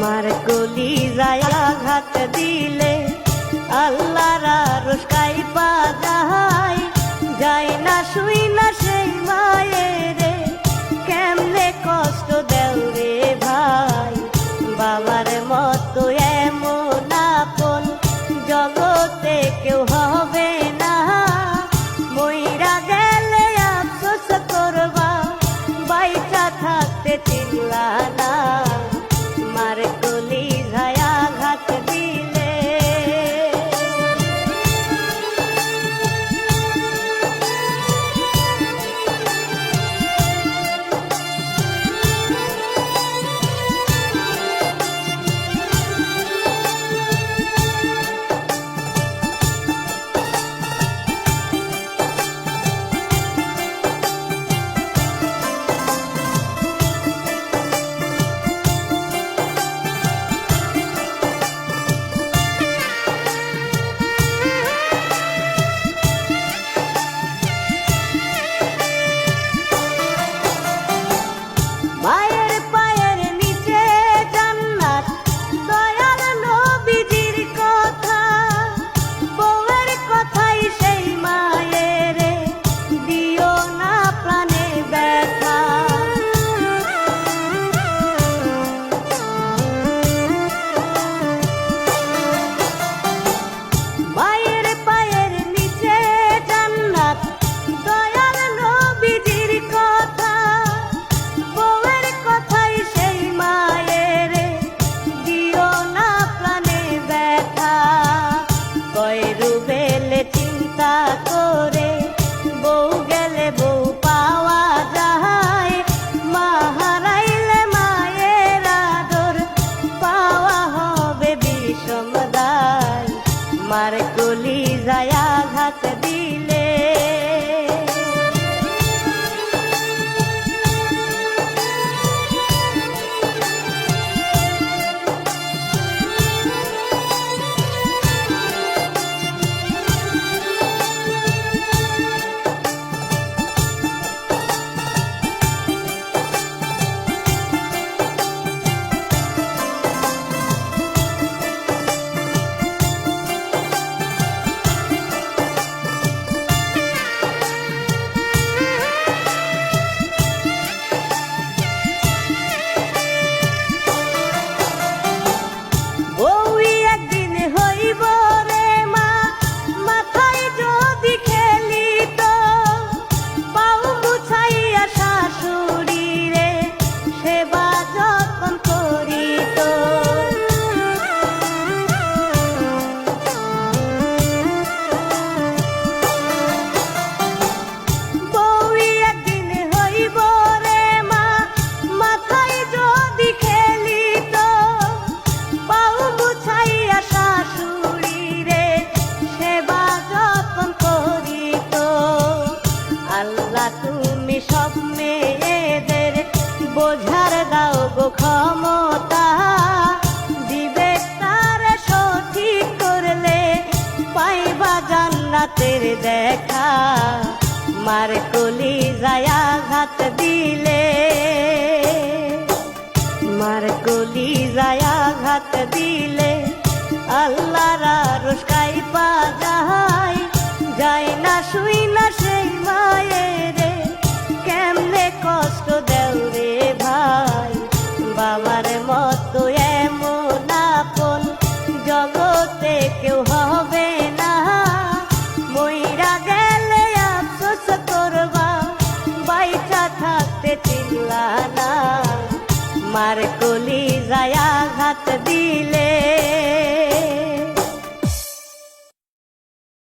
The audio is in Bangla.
মার গলি যায় আঘাত দিলে আল্লাহর রসকাই পা যায়। যাই না শুই না সেই মায়ের, কেমনে কষ্ট দেও রে ভাই? বাবার মতো এমন আপন জগতে কেউ হবে আমার কলি যায় আঘাত চোখের দেখা, মার কলি যায়া ঘাত দিলে। মার কলি যায়া ঘাত দিলে আল্লাহরা রুস্কাই পা যায়। যায় না শুই না সেই মায়ের আমার কলি যায় হাত দিল